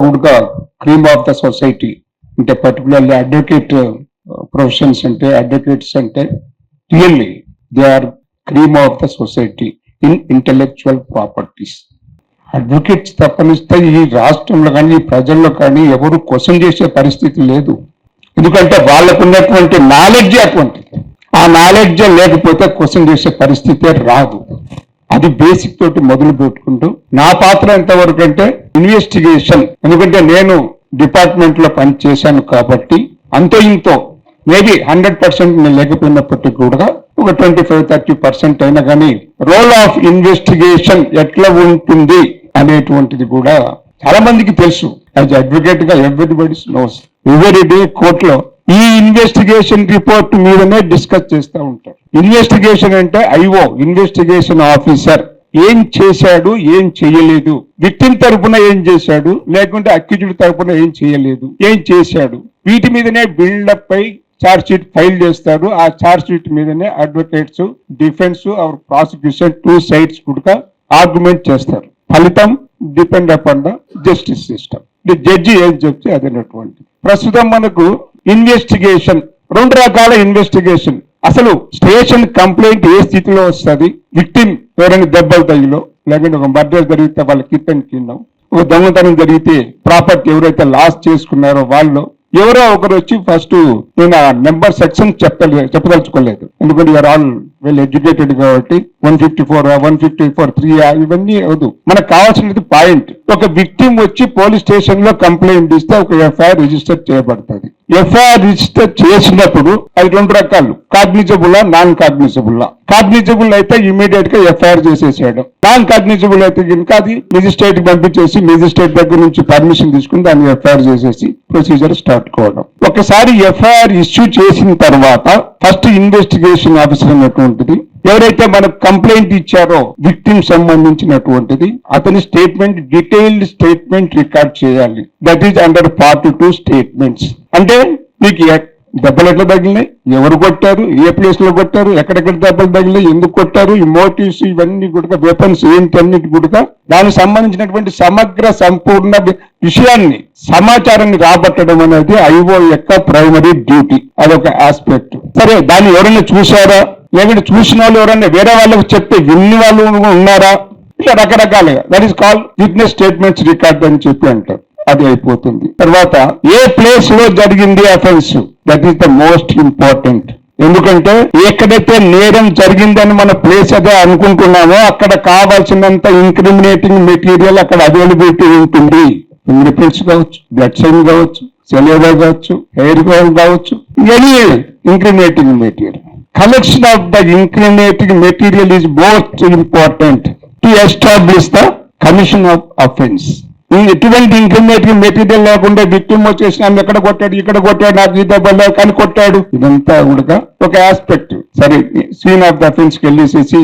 కూడా cream of the society అంటే particularly advocate professions అంటే అడ్వకేట్స్ అంటే really they are cream of the society in intellectual properties advocates తప్పనిస్తే ఈ రాష్ట్రంలో కానీ ఈ ప్రజల్లో కానీ ఎవరు క్వశ్చన్ చేసే పరిస్థితి లేదు. ఎందుకంటే వాళ్ళకు ఉన్నటువంటి నాలెడ్జ్ అటువంటిది. ఆ నాలెడ్జ్ లేకపోతే క్వశ్చన్ చేసే పరిస్థితే రాదు. అది బేసిక్ తోటి మొదలు పెట్టుకుంటూ నా పాత్ర ఎంతవరకు అంటే ఇన్వెస్టిగేషన్ ఎందుకంటే నేను డిపార్ట్మెంట్లో పని చేశాను కాబట్టి అంతో ఇంతో. మేబీ హండ్రెడ్ పర్సెంట్ నేను లేకపోయినప్పటికీ కూడా ఒక ట్వంటీ ఫైవ్ థర్టీ పర్సెంట్ అయినా కానీ రోల్ ఆఫ్ ఇన్వెస్టిగేషన్ ఎట్లా ఉంటుంది అనేటువంటిది కూడా చాలా మందికి తెలుసు. యాజ్ అడ్వకేట్గా ఎవ్రీబడి నోస్ ఎవరి డే కోర్టులో ఈ ఇన్వెస్టిగేషన్ రిపోర్ట్ మీదనే డిస్కస్ చేస్తూ ఉంటారు ఇన్వెస్టిగేషన్ అంటే ఐఓ ఇన్వెస్టిగేషన్ ఆఫీసర్ ఏం చేశాడు ఏం చేయలేదు. విక్టిమ్ తరపున ఏం చేశాడు లేకుంటే అక్యూజ్డ్ తరపున ఏం చేయలేదు ఏం చేశాడు. వీటి మీదనే బిల్డప్ పై చార్జ్ షీట్ ఫైల్ చేస్తాడు. ఆ చార్జ్ షీట్ మీదనే advocates defence or prosecution two sides కూడా ఆర్గ్యుమెంట్ చేస్తారు. ఫలితం depend upon the justice system judge ఏం చెప్తే అదైనటువంటి ప్రస్తుతం మనకు ఇన్వెస్టిగేషన్ రెండు రకాల ఇన్వెస్టిగేషన్. అసలు స్టేషన్ కంప్లైంట్ ఏ స్థితిలో వస్తుంది? విక్టిమ్ ఎవరైనా దెబ్బలు తగిలో లేకుంటే ఒక మర్డర్ జరిగితే వాళ్ళ కిట్టని కిందం ఒక దొంగతనం జరిగితే ప్రాపర్టీ ఎవరైతే లాస్ చేసుకున్నారో వాళ్ళు ఎవరో ఒకరు వచ్చి ఫస్ట్ నేను ఆ నెంబర్ సెక్షన్ చెప్పలే చెప్పదలుచుకోలేదు. ఎందుకంటే ఆల్ వెల్ ఎడ్యుకేటెడ్ కాబట్టి one fifty four one fifty four three ఇవన్నీ అవదు మనకు కావాల్సినది పాయింట్ ఒక విక్టిమ్ వచ్చి పోలీస్ స్టేషన్లో కంప్లైంట్ ఇస్తే ఒక ఎఫ్ఐఆర్ రిజిస్టర్ చేయబడుతుంది. ఎఫ్ఐఆర్ రిజిస్టర్ చేసినప్పుడు అది రెండు రకాలు. కాగ్నిజబుల్ నాన్ కాగ్నిజబుల్ కాగ్నిజబుల్ అయితే ఇమీడియట్గా ఎఫ్ఐఆర్ చేసేసేయడం నాన్ కాగ్నిజబుల్ అయితే కనుక అది మెజిస్ట్రేట్ పంపించేసి మెజిస్ట్రేట్ దగ్గర నుంచి పర్మిషన్ తీసుకుని దాన్ని ఎఫ్ఐఆర్ చేసేసి ప్రొసీజర్ స్టార్ట్ కావడం. ఒకసారి ఎఫ్ఐఆర్ ఇష్యూ చేసిన తర్వాత ఫస్ట్ ఇన్వెస్టిగేషన్ ఆఫీసర్ అనేటువంటిది ఎవరైతే మనకు కంప్లైంట్ ఇచ్చారో విక్టిమ్ సంబంధించినటువంటిది అతని స్టేట్మెంట్ డీటెయిల్డ్ స్టేట్మెంట్ రికార్డ్ చేయాలి. That is under part two statements అంటే మీకు దెబ్బలు ఎట్లా తగిలినాయి? ఎవరు కొట్టారు? ఏ ప్లేస్లో కొట్టారు? ఎక్కడెక్కడ దెబ్బలు తగిలినాయి? ఎందుకు కొట్టారు? ఈ మోటివ్స్ ఇవన్నీ కూడా వెపన్స్ ఏంటి అన్నిటి కూడా దానికి సంబంధించినటువంటి సమగ్ర సంపూర్ణ విషయాన్ని సమాచారాన్ని రాబట్టడం అనేది ఐఓ యొక్క ప్రైమరీ డ్యూటీ అదొక ఆస్పెక్ట్ సరే దాన్ని ఎవరైనా చూసారా లేకుంటే చూసిన వాళ్ళు ఎవరైనా వేరే వాళ్ళకు చెప్తే విన్ని వాళ్ళు ఉన్నారా? ఇట్లా రకరకాలుగా. That is call witness statements record అని చెప్పి అంటారు. అది అయిపోతుంది. తర్వాత ఏ ప్లేస్లో జరిగింది offence that is the most important ఎందుకంటే ఎక్కడైతే నేరం జరిగిందని మన ప్లేస్ అదే అనుకుంటున్నామో అక్కడ కావాల్సినంత ఇంక్రిమినేటింగ్ మెటీరియల్ అక్కడ అవైలబిలిటీ ఉంటుంది. ఫింగర్ కావచ్చు బ్లడ్ సైన్ కావచ్చు సెలేవా కావచ్చు హెయిర్ కావచ్చు any incriminating material collection of the incriminating material is most important to establish the commission of offense. ఎటువంటి ఇంక్రిమినేటింగ్ మెటీరియల్ లేకుండా విక్టిమ్ వచ్చేసి నన్ను ఎక్కడ కొట్టాడు ఇక్కడ కొట్టాడు నాకు ఈ దెబ్బలు కానీ కొట్టాడు? ఇదంతా కూడా ఒక ఆస్పెక్ట్ సరే సీన్ ఆఫ్ ద అఫెన్స్కి వెళ్ళేసేసి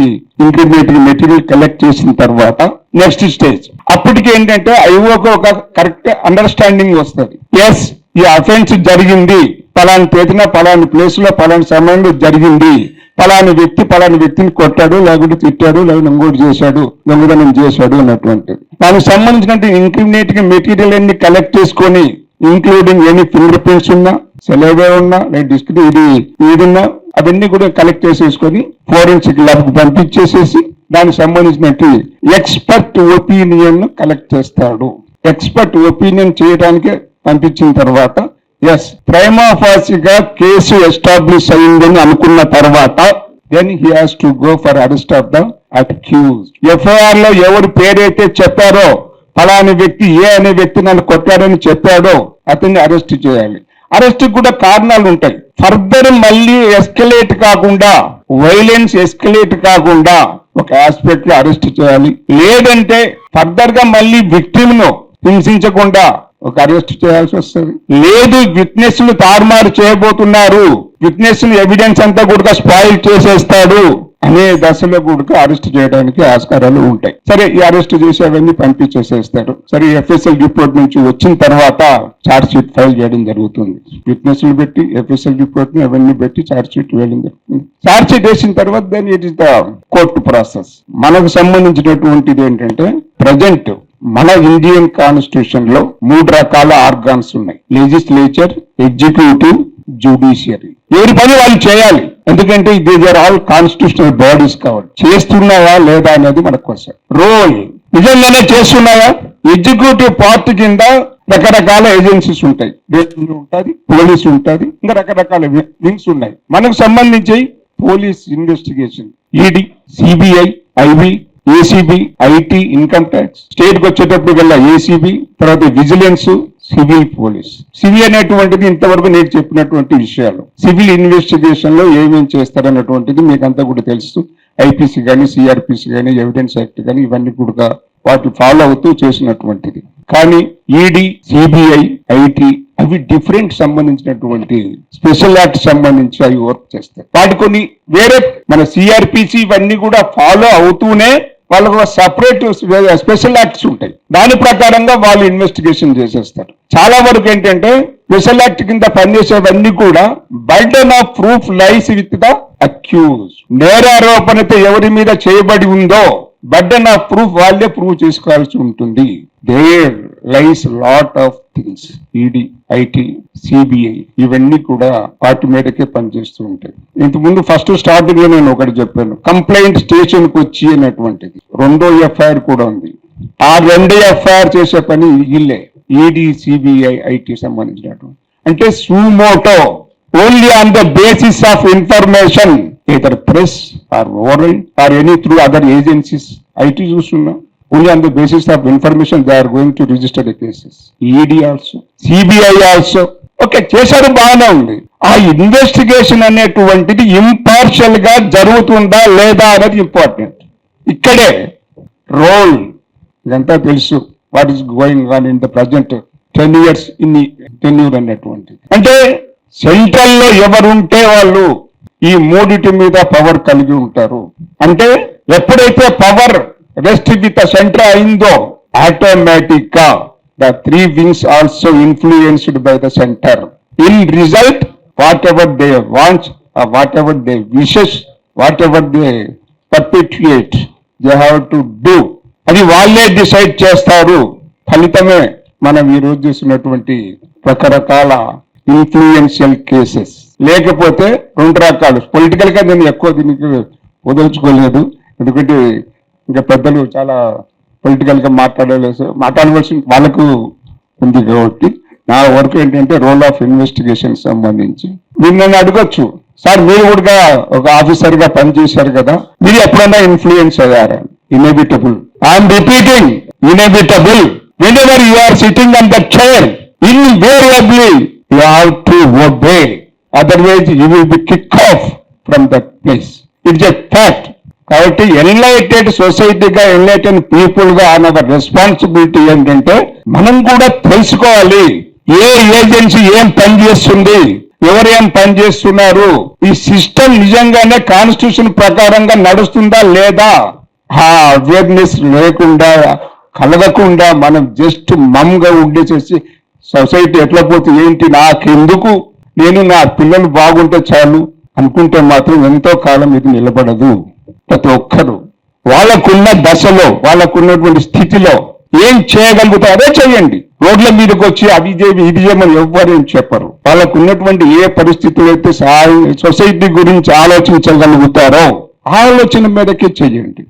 ఇంక్రిమినేటింగ్ మెటీరియల్ కలెక్ట్ చేసిన తర్వాత నెక్స్ట్ స్టేజ్ అప్పటికి ఏంటంటే ఐఓకి ఒక కరెక్ట్ అండర్స్టాండింగ్ వస్తుంది. ఎస్ ఈ అఫెన్స్ జరిగింది. పలాని తేదీన పలాని ప్లేస్లో పలాని సమయంలో జరిగింది. పలాని వ్యక్తి పలాని వ్యక్తిని కొట్టాడు లేకుంటే తిట్టాడు లేకుంటే ఇంకోటి చేశాడు దొంగతనం చేశాడు అన్నటువంటిది. దానికి సంబంధించిన గా మెటీరియల్ అన్ని కలెక్ట్ చేసుకొని ఇంక్లూడింగ్ ఎనీ ఫింగర్ ప్రింట్స్ ఉన్నా సెలవే ఉన్నా లేదా డిస్క్ ఇది ఏదున్నా అవన్నీ కూడా కలెక్ట్ చేసేసుకొని ఫోరెన్సిక్ ల్యాబ్కు పంపించేసేసి దానికి సంబంధించినట్టు ఎక్స్పర్ట్ ఒపీనియన్ కలెక్ట్ చేస్తాడు. ఎక్స్పర్ట్ ఒపీనియన్ చేయడానికి పంపించిన తర్వాత ఎస్ ప్రైమాఫాసిగా కేసు ఎస్టాబ్లిష్ అయిందని అనుకున్న తర్వాత then he has to go for arrest of the accused ఎఫ్ఐఆర్లో ఎవరు పేరైతే చెప్పారో ఫలాని వ్యక్తి ఏ అనే వ్యక్తి నన్ను కొట్టాడని చెప్పాడో అతన్ని అరెస్ట్ చేయాలి. అరెస్ట్ కూడా కారణాలు ఉంటాయి. ఫర్దర్ మళ్ళీ ఎస్కలేట్ కాకుండా వైలెన్స్ ఎస్కలేట్ కాకుండా ఒక ఆస్పెక్ట్లో అరెస్ట్ చేయాలి. లేదంటే ఫర్దర్గా మళ్ళీ విక్టిమ్ను హింసించకుండా ఒక అరెస్ట్ చేయాల్సి వస్తుంది. లేదు విట్నెస్ను తారుమారు చేయబోతున్నారు. విట్నెస్ ఎవిడెన్స్ అంతా కూడా స్పాయిల్ చేసేస్తాడు అనే దశలో కూడా అరెస్ట్ చేయడానికి ఆస్కారాలు ఉంటాయి. సరే ఈ అరెస్ట్ చేసి అవన్నీ పంపించేసేస్తారు. సరే ఎఫ్ఎస్ఎల్ రిపోర్ట్ నుంచి వచ్చిన తర్వాత చార్జ్ షీట్ ఫైల్ చేయడం జరుగుతుంది. విట్నెస్లు పెట్టి ఎఫ్ఎస్ఎల్ రిపోర్ట్ని అవన్నీ పెట్టి చార్జ్ షీట్ వేయడం జరుగుతుంది. చార్జ్ షీట్ వేసిన తర్వాత దాని it is the court process మనకు సంబంధించినటువంటిది ఏంటంటే ప్రజెంట్ మన ఇండియన్ కాన్స్టిట్యూషన్లో మూడు రకాల ఆర్గాన్స్ ఉన్నాయి. లెజిస్లేచర్ ఎగ్జిక్యూటివ్ జ్యుడిషియరీ ఎవరి పని వాళ్ళు చేయాలి. ఎందుకంటే these are all constitutional bodies కాబట్టి చేస్తున్నావా లేదా అనేది మన క్వశ్చన్ రోల్ నిజంగానే చేస్తున్నావా? ఎగ్జిక్యూటివ్ పార్ట్ కింద రకరకాల ఏజెన్సీస్ ఉంటాయి. రెవెన్యూ ఉంటుంది పోలీస్ ఉంటుంది ఇంకా రకరకాల వింగ్స్ ఉన్నాయి. మనకు సంబంధించి police investigation ED CBI IB ACB IT income tax స్టేట్కి వచ్చేటప్పుడు కల్లా ఏసీబీ తర్వాత విజిలెన్స్ సివిల్ పోలీస్ సివిల్ అనేటువంటిది ఇంతవరకు నేను చెప్పినటువంటి విషయాలు. సివిల్ ఇన్వెస్టిగేషన్లో ఏమేమి చేస్తారన్నటువంటిది మీకు అంతా కూడా తెలుసు. ఐపీసీ కానీ సిఆర్పిసి కానీ ఎవిడెన్స్ యాక్ట్ కానీ ఇవన్నీ కూడా వాటి ఫాలో అవుతూ చేసినటువంటిది. కానీ ఈడీ సిబిఐ ఐటీ అవి డిఫరెంట్ సంబంధించినటువంటి స్పెషల్ యాక్ట్ సంబంధించి అవి వర్క్ చేస్తాయి. వాటి కొన్ని వేరే మన సిఆర్పిసి ఇవన్నీ కూడా ఫాలో అవుతూనే వాళ్ళకు సపరేట్ స్పెషల్ యాక్ట్స్ ఉంటాయి. దాని ప్రకారంగా వాళ్ళు ఇన్వెస్టిగేషన్ చేసేస్తారు. చాలా వరకు ఏంటంటే స్పెషల్ యాక్ట్ కింద పనిచేసేవన్నీ కూడా burden of proof lies with the accused నేరారోపణతో ఎవరి మీద చేయబడి ఉందో బర్డన్ ఆఫ్ ప్రూఫ్ వాళ్ళే ప్రూవ్ చేసుకోవాల్సి ఉంటుంది. There lies lot of things ED IT CBI ఇవన్నీ కూడా వాటి మీదకే పనిచేస్తూ ఉంటాయి. ఇంతకుముందు ఫస్ట్ స్టార్టింగ్లో నేను ఒకటి చెప్పాను. కంప్లైంట్ స్టేషన్కు వచ్చి అనేటువంటిది. రెండో ఎఫ్ఐఆర్ కూడా ఉంది. ఆ రెండో ఎఫ్ఐఆర్ చేసే పని వీళ్ళే ఈడీ సిబిఐ ఐటీ సంబంధించినటువంటి. అంటే suo motu only on the basis of information either press or oral or any through other agencies IT చూస్తున్నాం. Only on the basis of information they are going to register the cases. ED also CBI also okay చేశారు బాగానే ఉంది. ఆ investigation అనేటువంటిది ఇంపార్షియల్గా జరుగుతుందా లేదా అనేది important ఇక్కడే రోల్ ఇదంతా తెలుసు. What is going on in the present ten years in tenure అనేటువంటిది. అంటే సెంట్రల్లో ఎవరుంటే వాళ్ళు ఈ మూడిటి మీద పవర్ కలిగి ఉంటారు. అంటే ఎప్పుడైతే పవర్ రెస్ట్ విత్ సెంటర్ అయిందో ఆటోమేటిక్గా the three wings also influenced by the centre in result whatever they wants whatever they wishes whatever they perpetuate they have to do అది వాళ్ళే డిసైడ్ చేస్తారు. ఫలితమే మనం ఈ రోజు చూసినటువంటి రకరకాల ఇన్ఫ్లుయెన్షియల్ కేసెస్ లేకపోతే రెండు రకాలు. పొలిటికల్గా నేను ఎక్కువ దీనికి వదలుచుకోలేదు. ఎందుకంటే ఇంకా పెద్దలు చాలా పొలిటికల్గా మాట్లాడలేదు మాట్లాడవలసిన వాళ్ళకు ఉంది కాబట్టి నా వర్క్ ఏంటంటే రోల్ ఆఫ్ ఇన్వెస్టిగేషన్ సంబంధించి. మీరు నన్ను అడగొచ్చు. సార్ మీరు కూడా ఒక ఆఫీసర్గా పనిచేశారు కదా. మీరు ఎప్పుడన్నా ఇన్ఫ్లుయెన్స్ అయ్యారా? Inevitable I'm repeating inevitable whenever you are sitting on the chair invariably you have to obey otherwise you will be kick off from that place it's a fact కాబట్టి ఎన్లైటెడ్ సొసైటీగా ఎన్లైటెడ్ పీపుల్గా our responsibility ఏంటంటే మనం కూడా తెలుసుకోవాలి ఏ agency ఏం పని చేస్తుంది ఎవరు ఏం పని చేస్తున్నారు ఈ సిస్టమ్ నిజంగానే కాన్స్టిట్యూషన్ ప్రకారంగా నడుస్తుందా లేదా? ఆ అవేర్నెస్ లేకుండా కలగకుండా మనం జస్ట్ మమ్గా ఉండేసేసి సొసైటీ ఎట్లా పోతే ఏంటి నాకెందుకు? నేను నా పిల్లలు బాగుంటే చాలు అనుకుంటే మాత్రం ఎంతో కాలం ఇది నిలబడదు. ప్రతి ఒక్కరు వాళ్ళకున్న దశలో వాళ్ళకున్నటువంటి స్థితిలో ఏం చేయగలుగుతారో అదే చేయండి. రోడ్ల మీదకి వచ్చి అది చేయి ఇది చేయమని ఎవ్వరేం చెప్పరు. వాళ్ళకు ఉన్నటువంటి ఏ పరిస్థితులు అయితే సహాయం సొసైటీ గురించి ఆలోచించగలుగుతారో ఆలోచన మీదకే చేయండి.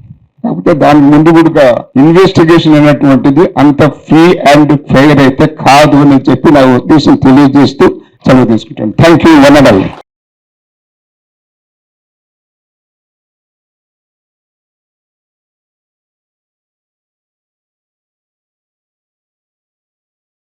కాకపోతే దాని ముందు కూడా ఇన్వెస్టిగేషన్ అనేటువంటిది అంత ఫ్రీ అండ్ ఫెయిర్ అయితే కాదు అని చెప్పి నా ఉద్దేశం తెలియజేస్తూ సెలవు తీసుకుంటాను. Thank you వనడల్